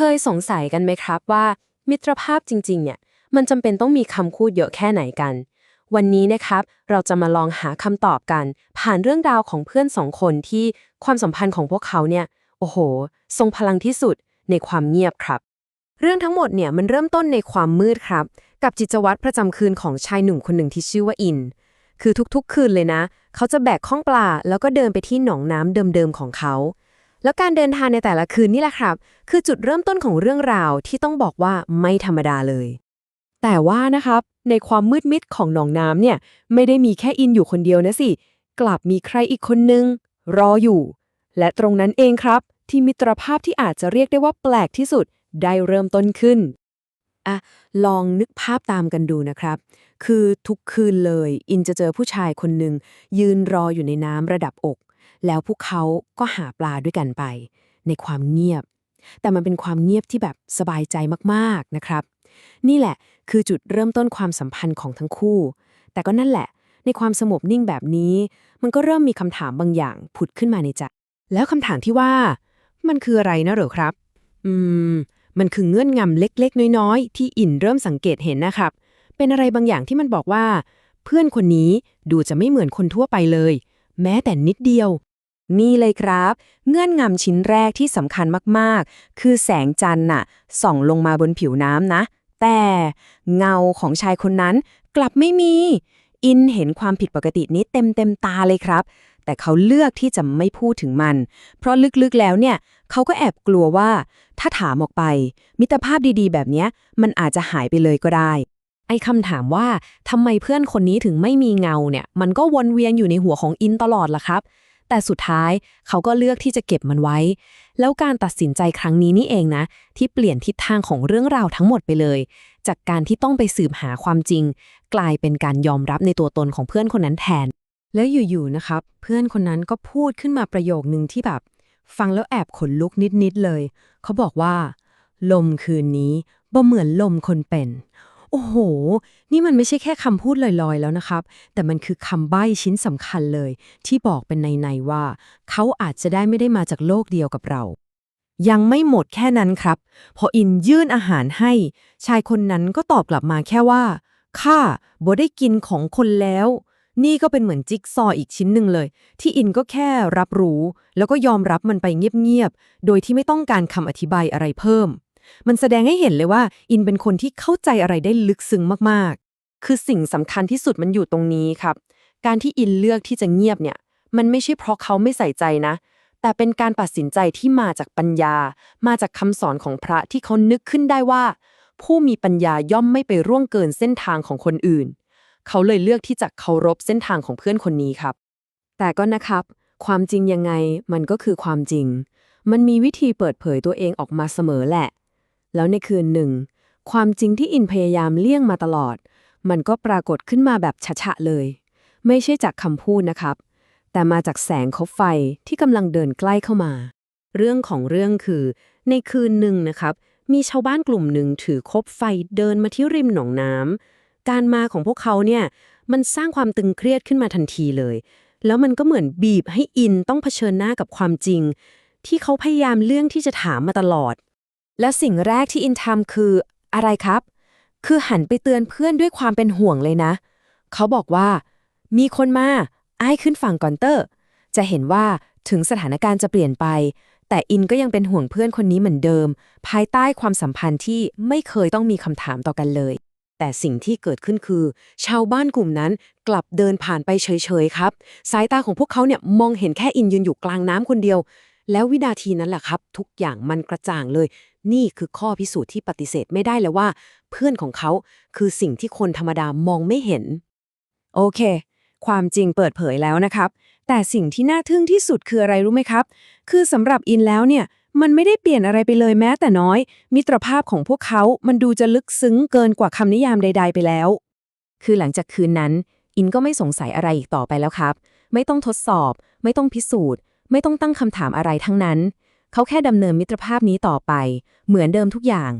เคยสงสัยกันไหมครับว่า มิตรภาพจริงๆ เนี่ยมันจำเป็นต้องมีคำพูดเยอะแค่ไหนกัน วันนี้นะครับ เราจะมาลองหาคำตอบกัน ผ่านเรื่องราวของเพื่อนสองคนที่ความสัมพันธ์ของพวกเขาเนี่ย โอ้โห ทรงพลังที่สุดในความเงียบครับ เรื่องทั้งหมดเนี่ยมันเริ่มต้นในความมืดครับ กับจิตวัตรประจำคืนของชายหนุ่มคนหนึ่งที่ชื่อว่าอิน คือทุกๆ คืนเลยนะ เขาจะแบกข้องปลาแล้วก็เดินไปที่หนองน้ำเดิมๆของเขา แล้วการเดินทางในแต่ละคืนนี่แหละครับ คือจุดเริ่มต้นของเรื่องราวที่ต้องบอกว่าไม่ธรรมดาเลย แต่ว่านะครับ ในความมืดมิดของหนองน้ำเนี่ย ไม่ได้มีแค่อินอยู่คนเดียวนะสิ กลับมีใครอีกคนนึง รออยู่ และตรงนั้นเองครับ ที่มิตรภาพที่อาจจะเรียกได้ว่าแปลกที่สุดได้เริ่มต้นขึ้นอะลองนึกภาพตามกันดูนะครับ คือทุกคืนเลย อินจะเจอผู้ชายคนหนึ่งยืนรออยู่ในน้ำระดับอก แล้วพวกเขาก็หาปลาด้วยกันไป ในความเงียบ แต่มันเป็นความเงียบที่แบบสบายใจมากๆนะครับ นี่แหละคือจุดเริ่มต้นความสัมพันธ์ของทั้งคู่ แต่ก็นั่นแหละ ในความสงบนิ่งแบบนี้ มันก็เริ่มมีคำถามบางอย่างผุดขึ้นมาในใจแล้วคำถามที่ว่า มันคืออะไรนะเหรอครับ อืม มันคือเงื่อนงำเล็กๆ น้อยๆ ที่อินเริ่มสังเกตเห็นนะครับ เป็นอะไรบางอย่างที่มันบอกว่า เพื่อนคนนี้ดูจะไม่เหมือนคนทั่วไปเลย แม้แต่นิดเดียว นี่เลยครับ เงื่อนงำชิ้นแรกที่สำคัญมากๆ คือแสงจันทร์น่ะส่องลงมาบนผิวน้ำนะ แต่เงาของชายคนนั้นกลับไม่มี อินเห็นความผิดปกตินี้เต็มเต็มตาเลยครับ แต่เขาเลือกที่จะไม่พูดถึงมัน เพราะลึกๆแล้วเนี่ยเขาก็แอบกลัวว่า ถ้าถามออกไป มิตรภาพดีๆ แบบนี้มันอาจจะหายไปเลยก็ได้ ไอ้คำถามว่าทำไมเพื่อนคนนี้ถึงไม่มีเงาเนี่ย มันก็วนเวียนอยู่ในหัวของอินตลอดล่ะครับ แต่สุดท้ายเขาก็เลือกที่จะเก็บมันไว้ แล้วการตัดสินใจครั้งนี้นี่เองนะ ที่เปลี่ยนทิศทางของเรื่องราวทั้งหมดไปเลย จากการที่ต้องไปสืบหาความจริง กลายเป็นการยอมรับในตัวตนของเพื่อนคนนั้นแทน แล้วอยู่ๆนะครับ เพื่อนคนนั้นก็พูดขึ้นมาประโยคนึงที่แบบ ฟังแล้วแอบขนลุกนิดๆเลย เขาบอกว่า ลมคืนนี้บ่เหมือนลมคนเป็น โอ้โห นี่มันไม่ใช่แค่คำพูดลอยๆแล้วนะครับ แต่มันคือคำใบ้ชิ้นสำคัญเลย ที่บอกเป็นในๆว่า เขาอาจจะได้ไม่ได้มาจากโลกเดียวกับเรา ยังไม่หมดแค่นั้นครับ พออินยื่นอาหารให้ ชายคนนั้นก็ตอบกลับมาแค่ว่าข้าบ่ได้กินของคนแล้ว นี่ก็เป็นเหมือนจิ๊กซออีกชิ้นหนึ่งเลย ที่อินก็แค่รับรู้ แล้วก็ยอมรับมันไปเงียบๆ โดยที่ไม่ต้องการคำอธิบายอะไรเพิ่ม มันแสดงให้เห็นเลยว่า อินเป็นคนที่เข้าใจอะไรได้ลึกซึ้งมากๆ คือสิ่งสำคัญที่สุดมันอยู่ตรงนี้ครับ การที่อินเลือกที่จะเงียบเนี่ย มันไม่ใช่เพราะเขาไม่ใส่ใจนะ แต่เป็นการตัดสินใจที่มาจากปัญญา มาจากคำสอนของพระที่เขานึกขึ้นได้ว่า ผู้มีปัญญาย่อมไม่ไปร่วงเกินเส้นทางของคนอื่น เขาเลยเลือกที่จะเคารพเส้นทางของเพื่อนคนนี้ครับ แต่ก็นะครับ ความจริงยังไงมันก็คือความจริงมันมีวิธีเปิดเผยตัวเองออกมาเสมอแหละ แล้วในคืนหนึ่ง ความจริงที่อินพยายามเลี่ยงมาตลอด มันก็ปรากฏขึ้นมาแบบฉะๆเลย ไม่ใช่จากคำพูดนะครับ แต่มาจากแสงคบไฟที่กำลังเดินใกล้เข้ามา เรื่องของเรื่องคือ ในคืนหนึ่งนะครับ มีชาวบ้านกลุ่มหนึ่งถือคบไฟเดินมาที่ริมหนองน้ำการมาของพวกเขาเนี่ยมันสร้างความตึงเครียดขึ้นมาทันทีเลย แล้วมันก็เหมือนบีบให้อินต้องเผชิญหน้ากับความจริง ที่เขาพยายามเลี่ยงที่จะถามมาตลอด แล้วสิ่งแรกที่อินทำคืออะไรครับ คือหันไปเตือนเพื่อนด้วยความเป็นห่วงเลยนะ เขาบอกว่า มีคนมาอ้ายขึ้นฝั่งก่อนเตอร์ จะเห็นว่าถึงสถานการณ์จะเปลี่ยนไป แต่อินก็ยังเป็นห่วงเพื่อนคนนี้เหมือนเดิม ภายใต้ความสัมพันธ์ที่ไม่เคยต้องมีคำถามต่อกันเลย แต่สิ่งที่เกิดขึ้นคือ ชาวบ้านกลุ่มนั้นกลับเดินผ่านไปเฉยๆครับ สายตาของพวกเขาเนี่ยมองเห็นแค่อินยืนอยู่กลางน้ำคนเดียว แล้ววินาทีนั้นแหละครับ ทุกอย่างมันกระจ่างเลย นี่คือข้อพิสูจน์ที่ปฏิเสธไม่ได้เลยว่า เพื่อนของเขาคือสิ่งที่คนธรรมดามองไม่เห็น โอเค ความจริงเปิดเผยแล้วนะครับ แต่สิ่งที่น่าทึ่งที่สุดคืออะไรรู้ไหมครับ คือสำหรับอินแล้วเนี่ยมันไม่ได้เปลี่ยนอะไรไปเลยแม้แต่น้อย มิตรภาพของพวกเขา มันดูจะลึกซึ้งเกินกว่าคำนิยามใด ๆ ไปแล้ว คือหลังจากคืนนั้น อินก็ไม่สงสัยอะไรอีกต่อไปแล้วครับ ไม่ต้องทดสอบ ไม่ต้องพิสูจน์ ไม่ต้องตั้งคำถามอะไรทั้งนั้น เขาแค่ดำเนินมิตรภาพนี้ต่อไป เหมือนเดิมทุกอย่าง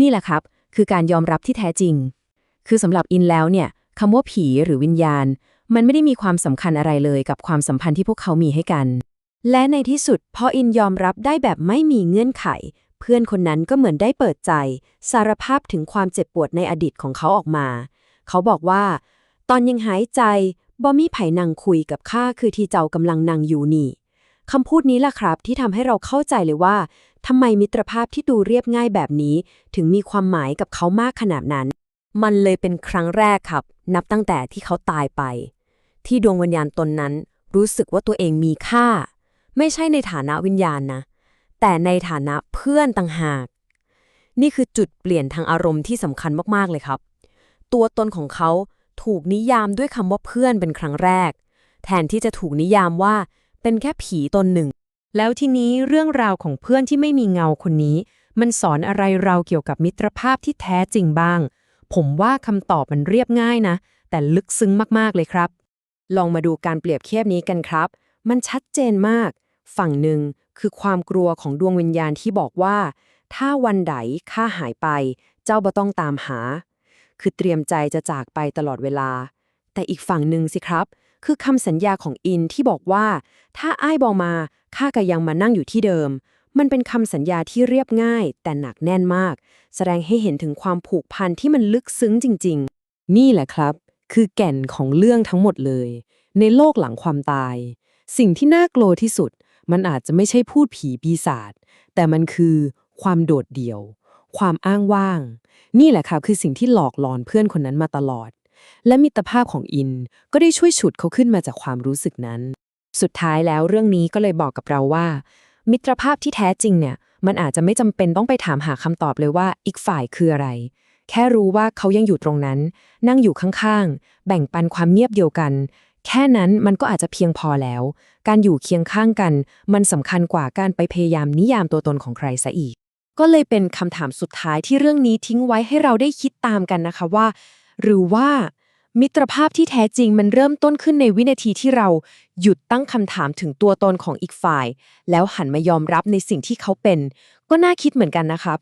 นี่แหละครับ คือการยอมรับที่แท้จริง คือสำหรับอินแล้วเนี่ยคำว่าผีหรือวิญญาณ มันไม่ได้มีความสำคัญอะไรเลยกับความสัมพันธ์ที่พวกเขามีให้กัน และในที่สุดพออินยอมรับได้แบบไม่มีเงื่อนไข เพื่อนคนนั้นก็เหมือนได้เปิดใจ สารภาพถึงความเจ็บปวดในอดีตของเขาออกมา เขาบอกว่า ตอนยังหายใจบ่มีไผ่นังคุยกับข้าคือที่เจ้ากำลังนั่งอยู่นี่ คำพูดนี้ล่ะครับที่ทำให้เราเข้าใจเลยว่าทำไมมิตรภาพที่ดูเรียบง่ายแบบนี้ ถึงมีความหมายกับเขามากขนาดนั้น มันเลยเป็นครั้งแรกครับ นับตั้งแต่ที่เขาตายไป ที่ดวงวิญญาณตนนั้น รู้สึกว่าตัวเองมีค่า ไม่ใช่ในฐานะวิญญาณนะ แต่ในฐานะเพื่อนต่างหาก นี่คือจุดเปลี่ยนทางอารมณ์ที่สำคัญมากๆเลยครับ ตัวตนของเขาถูกนิยามด้วยคำว่าเพื่อนเป็นครั้งแรก แทนที่จะถูกนิยามว่า เป็นแค่ผีตนหนึ่ง แล้วทีนี้เรื่องราวของเพื่อนที่ไม่มีเงาคนนี้ มันสอนอะไรเราเกี่ยวกับมิตรภาพที่แท้จริงบ้าง ผมว่าคำตอบมันเรียบง่ายนะ แต่ลึกซึ้งมากๆเลยครับ ลองมาดูการเปรียบเทียบนี้กันครับ มันชัดเจนมาก ฝั่งหนึ่งคือความกลัวของดวงวิญญาณที่บอกว่า ถ้าวันใดข้าหายไป เจ้าบ่ต้องตามหา คือเตรียมใจจะจากไปตลอดเวลา แต่อีกฝั่งหนึ่งสิครับ คือคำสัญญาของอินที่บอกว่า ถ้าอ้ายบอมาข้าก็ยังมานั่งอยู่ที่เดิม มันเป็นคำสัญญาที่เรียบง่าย แต่หนักแน่นมาก แสดงให้เห็นถึงความผูกพันที่มันลึกซึ้งจริง ๆ นี่แหละครับ คือแก่นของเรื่องทั้งหมดเลย ในโลกหลังความตาย สิ่งที่น่ากลัวที่สุด มันอาจจะไม่ใช่พูดผีปีศาจแต่มันคือความโดดเดี่ยว ความอ้างว้าง นี่แหละครับคือสิ่งที่หลอกหลอนเพื่อนคนนั้นมาตลอด และมิตรภาพของอินก็ได้ช่วยฉุดเขาขึ้นมาจากความรู้สึกนั้น สุดท้ายแล้วเรื่องนี้ก็เลยบอกกับเราว่า มิตรภาพที่แท้จริงเนี่ย มันอาจจะไม่จำเป็นต้องไปถามหาคำตอบเลยว่าอีกฝ่ายคืออะไร แค่รู้ว่าเขายังอยู่ตรงนั้น นั่งอยู่ข้างๆ แบ่งปันความเงียบเดียวกัน แค่นั้นมันก็อาจจะเพียงพอแล้ว การอยู่เคียงข้างกัน มันสำคัญกว่าการไปพยายามนิยามตัวตนของใครซะอีกก็เลยเป็นคำถามสุดท้ายที่เรื่องนี้ทิ้งไว้ให้เราได้คิดตามกันนะคะว่า หรือว่ามิตรภาพที่แท้จริงมันเริ่มต้นขึ้นในวินาทีที่เราหยุดตั้งคำถามถึงตัวตนของอีกฝ่าย แล้วหันมายอมรับในสิ่งที่เขาเป็น ก็น่าคิดเหมือนกันนะครับ